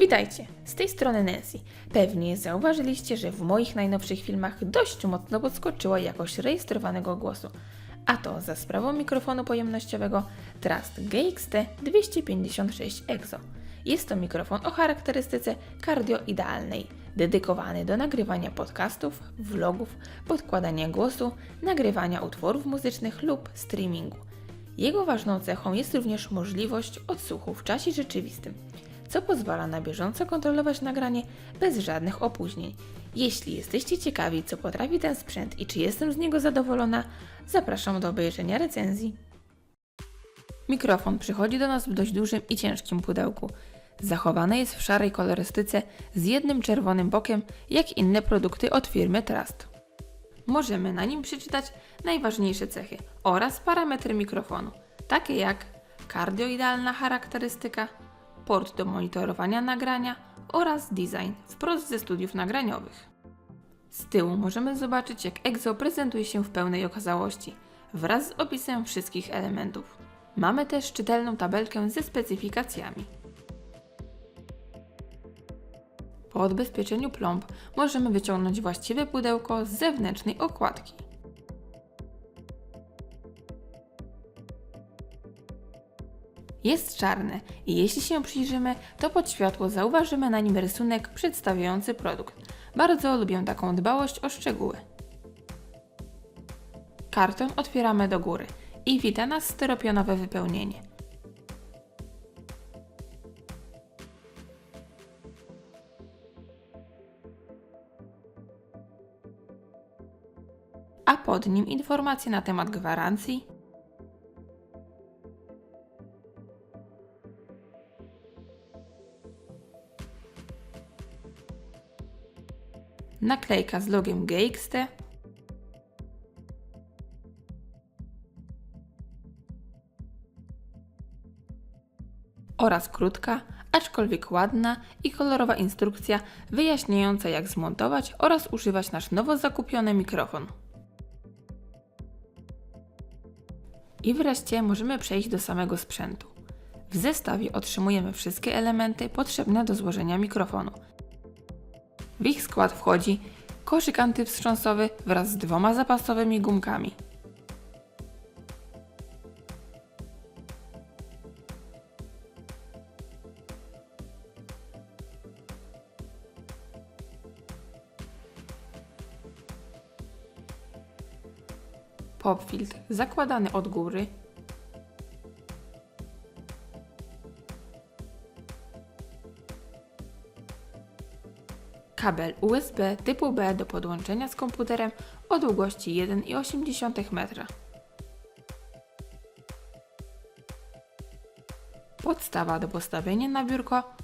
Witajcie, z tej strony Nancy. Pewnie zauważyliście, że w moich najnowszych filmach dość mocno podskoczyła jakość rejestrowanego głosu. A to za sprawą mikrofonu pojemnościowego Trust GXT 256 EXO. Jest to mikrofon o charakterystyce kardioidealnej, dedykowany do nagrywania podcastów, vlogów, podkładania głosu, nagrywania utworów muzycznych lub streamingu. Jego ważną cechą jest również możliwość odsłuchu w czasie rzeczywistym, co pozwala na bieżąco kontrolować nagranie bez żadnych opóźnień. Jeśli jesteście ciekawi, co potrafi ten sprzęt i czy jestem z niego zadowolona, zapraszam do obejrzenia recenzji. Mikrofon przychodzi do nas w dość dużym i ciężkim pudełku. Zachowane jest w szarej kolorystyce z jednym czerwonym bokiem, jak inne produkty od firmy Trust. Możemy na nim przeczytać najważniejsze cechy oraz parametry mikrofonu, takie jak kardioidealna charakterystyka, port do monitorowania nagrania oraz design wprost ze studiów nagraniowych. Z tyłu możemy zobaczyć, jak EXO prezentuje się w pełnej okazałości, wraz z opisem wszystkich elementów. Mamy też czytelną tabelkę ze specyfikacjami. Po odbezpieczeniu plomb możemy wyciągnąć właściwe pudełko z zewnętrznej okładki. Jest czarne i jeśli się przyjrzymy, to pod światło zauważymy na nim rysunek przedstawiający produkt. Bardzo lubię taką dbałość o szczegóły. Karton otwieramy do góry i wita nas styropianowe wypełnienie. a pod nim informacje na temat gwarancji, naklejka z logiem GXT, oraz krótka, aczkolwiek ładna i kolorowa instrukcja wyjaśniająca jak zmontować oraz używać nasz nowo zakupiony mikrofon. I wreszcie możemy przejść do samego sprzętu. W zestawie otrzymujemy wszystkie elementy potrzebne do złożenia mikrofonu. W ich skład wchodzi koszyk antywstrząsowy wraz z dwoma zapasowymi gumkami. Popfiltr zakładany od góry. Kabel USB typu B do podłączenia z komputerem o długości 1,8 metra. Podstawa do postawienia na biurko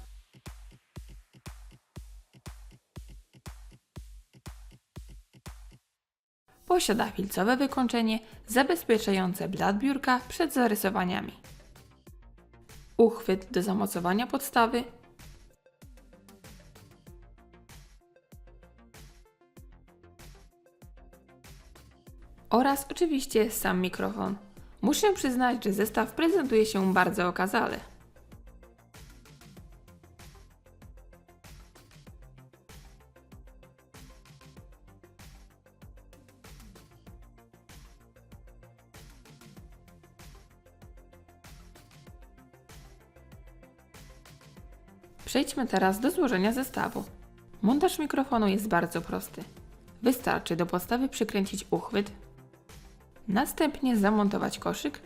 Posiada filcowe wykończenie zabezpieczające blat biurka przed zarysowaniami. Uchwyt do zamocowania podstawy. Oraz oczywiście sam mikrofon. Muszę przyznać, że zestaw prezentuje się bardzo okazale. Przejdźmy teraz do złożenia zestawu. Montaż mikrofonu jest bardzo prosty. Wystarczy do podstawy przykręcić uchwyt, następnie zamontować koszyk,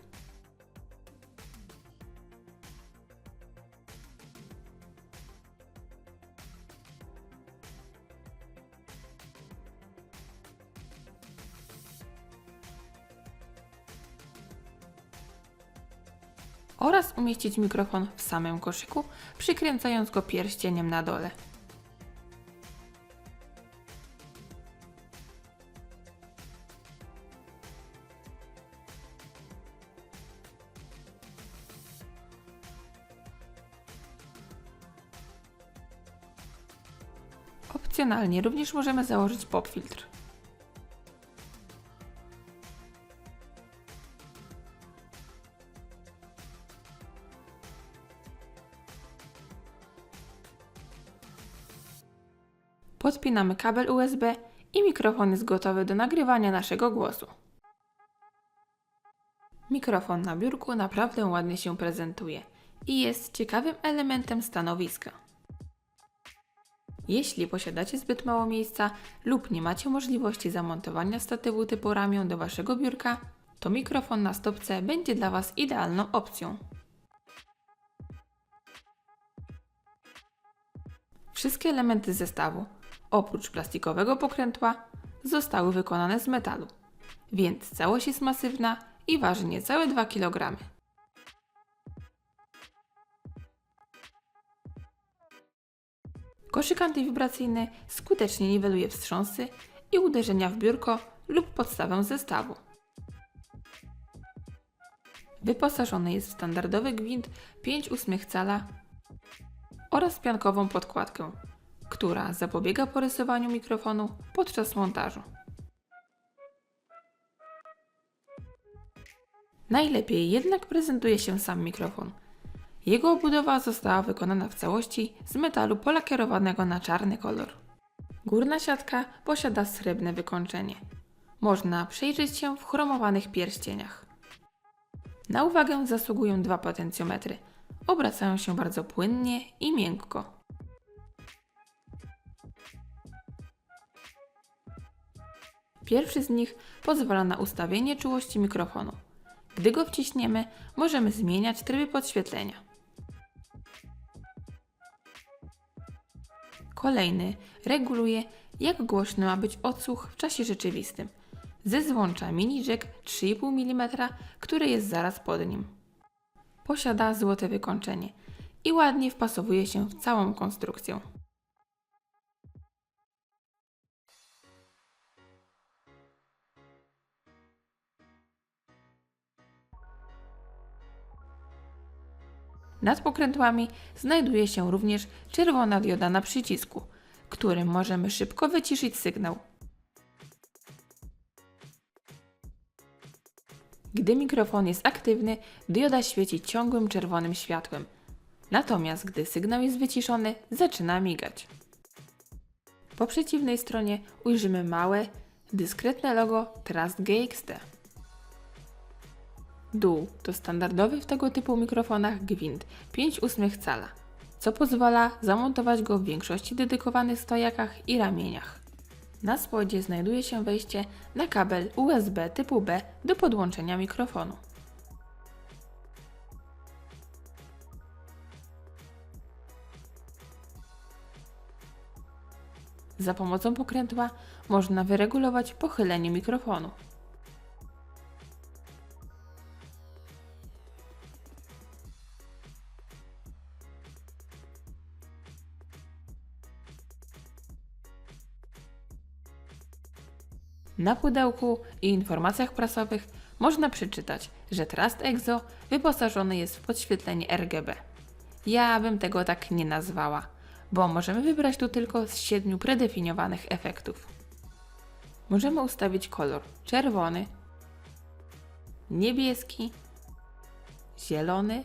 oraz umieścić mikrofon w samym koszyku, przykręcając go pierścieniem na dole. Opcjonalnie również możemy założyć popfiltr. Podpinamy kabel USB i mikrofon jest gotowy do nagrywania naszego głosu. Mikrofon na biurku naprawdę ładnie się prezentuje i jest ciekawym elementem stanowiska. Jeśli posiadacie zbyt mało miejsca lub nie macie możliwości zamontowania statywu typu ramion do waszego biurka, to mikrofon na stopce będzie dla Was idealną opcją. Wszystkie elementy zestawu, oprócz plastikowego pokrętła, zostały wykonane z metalu, więc całość jest masywna i waży niecałe 2 kg. Koszyk antywibracyjny skutecznie niweluje wstrząsy i uderzenia w biurko lub podstawę zestawu. Wyposażony jest w standardowy gwint 5,8 cala oraz piankową podkładkę, która zapobiega porysowaniu mikrofonu podczas montażu. Najlepiej jednak prezentuje się sam mikrofon. Jego obudowa została wykonana w całości z metalu polakierowanego na czarny kolor. Górna siatka posiada srebrne wykończenie. Można przejrzeć się w chromowanych pierścieniach. Na uwagę zasługują dwa potencjometry. Obracają się bardzo płynnie i miękko. Pierwszy z nich pozwala na ustawienie czułości mikrofonu. Gdy go wciśniemy, możemy zmieniać tryby podświetlenia. Kolejny reguluje, jak głośny ma być odsłuch w czasie rzeczywistym. Ze złącza mini jack 3,5 mm, który jest zaraz pod nim. Posiada złote wykończenie i ładnie wpasowuje się w całą konstrukcję. Nad pokrętłami znajduje się również czerwona dioda na przycisku, którym możemy szybko wyciszyć sygnał. Gdy mikrofon jest aktywny, dioda świeci ciągłym czerwonym światłem. Natomiast gdy sygnał jest wyciszony, zaczyna migać. Po przeciwnej stronie ujrzymy małe, dyskretne logo Trust GXT. Dół to standardowy w tego typu mikrofonach gwint 5,8 cala, co pozwala zamontować go w większości dedykowanych stojakach i ramieniach. Na spodzie znajduje się wejście na kabel USB typu B do podłączenia mikrofonu. Za pomocą pokrętła można wyregulować pochylenie mikrofonu. Na pudełku i informacjach prasowych można przeczytać, że Trust Exo wyposażony jest w podświetlenie RGB. Ja bym tego tak nie nazwała, bo możemy wybrać tu tylko z siedmiu predefiniowanych efektów. Możemy ustawić kolor czerwony, niebieski, zielony,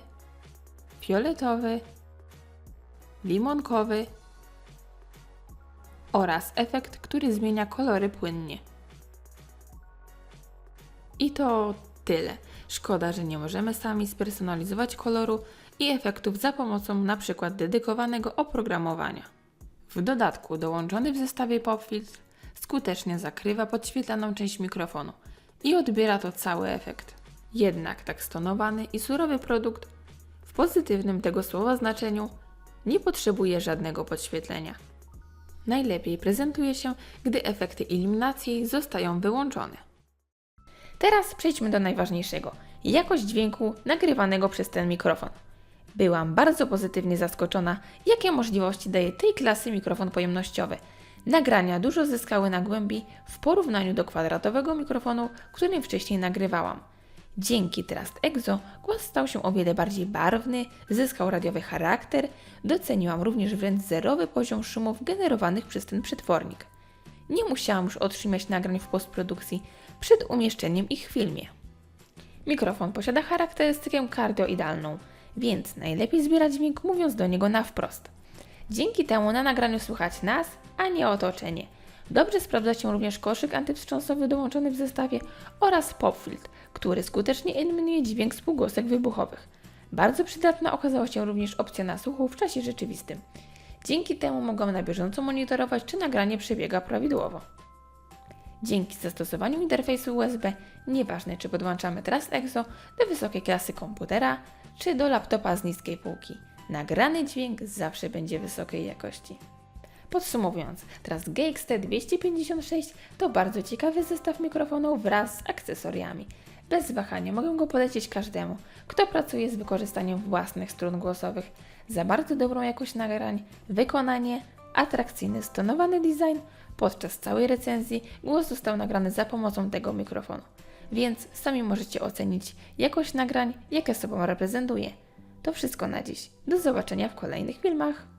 fioletowy, limonkowy oraz efekt, który zmienia kolory płynnie. I to tyle. Szkoda, że nie możemy sami spersonalizować koloru i efektów za pomocą np. dedykowanego oprogramowania. W dodatku dołączony w zestawie popfiltr skutecznie zakrywa podświetlaną część mikrofonu i odbiera to cały efekt. Jednak tak stonowany i surowy produkt w pozytywnym tego słowa znaczeniu nie potrzebuje żadnego podświetlenia. Najlepiej prezentuje się, gdy efekty iluminacji zostają wyłączone. Teraz przejdźmy do najważniejszego jakość dźwięku nagrywanego przez ten mikrofon. Byłam bardzo pozytywnie zaskoczona, jakie możliwości daje tej klasy mikrofon pojemnościowy. Nagrania dużo zyskały na głębi w porównaniu do kwadratowego mikrofonu, którym wcześniej nagrywałam. Dzięki Trust Exo głos stał się o wiele bardziej barwny, zyskał radiowy charakter, doceniłam również wręcz zerowy poziom szumów generowanych przez ten przetwornik. Nie musiałam już otrzymać nagrań w postprodukcji przed umieszczeniem ich w filmie. Mikrofon posiada charakterystykę kardioidalną, więc najlepiej zbierać dźwięk mówiąc do niego na wprost. Dzięki temu na nagraniu słychać nas, a nie otoczenie. Dobrze sprawdza się również koszyk antywstrząsowy dołączony w zestawie oraz popfiltr, który skutecznie eliminuje dźwięk z półgłosek wybuchowych. Bardzo przydatna okazała się również opcja nasłuchu w czasie rzeczywistym. Dzięki temu mogą na bieżąco monitorować, czy nagranie przebiega prawidłowo. Dzięki zastosowaniu interfejsu USB, nieważne czy podłączamy Trust Exo do wysokiej klasy komputera, czy do laptopa z niskiej półki, nagrany dźwięk zawsze będzie wysokiej jakości. Podsumowując, Trust GXT 256 to bardzo ciekawy zestaw mikrofonów wraz z akcesoriami. Bez wahania mogę go polecić każdemu, kto pracuje z wykorzystaniem własnych strun głosowych. Za bardzo dobrą jakość nagrań, wykonanie, atrakcyjny stonowany design, podczas całej recenzji głos został nagrany za pomocą tego mikrofonu. Więc sami możecie ocenić jakość nagrań, jakie sobą reprezentuje. To wszystko na dziś. Do zobaczenia w kolejnych filmach.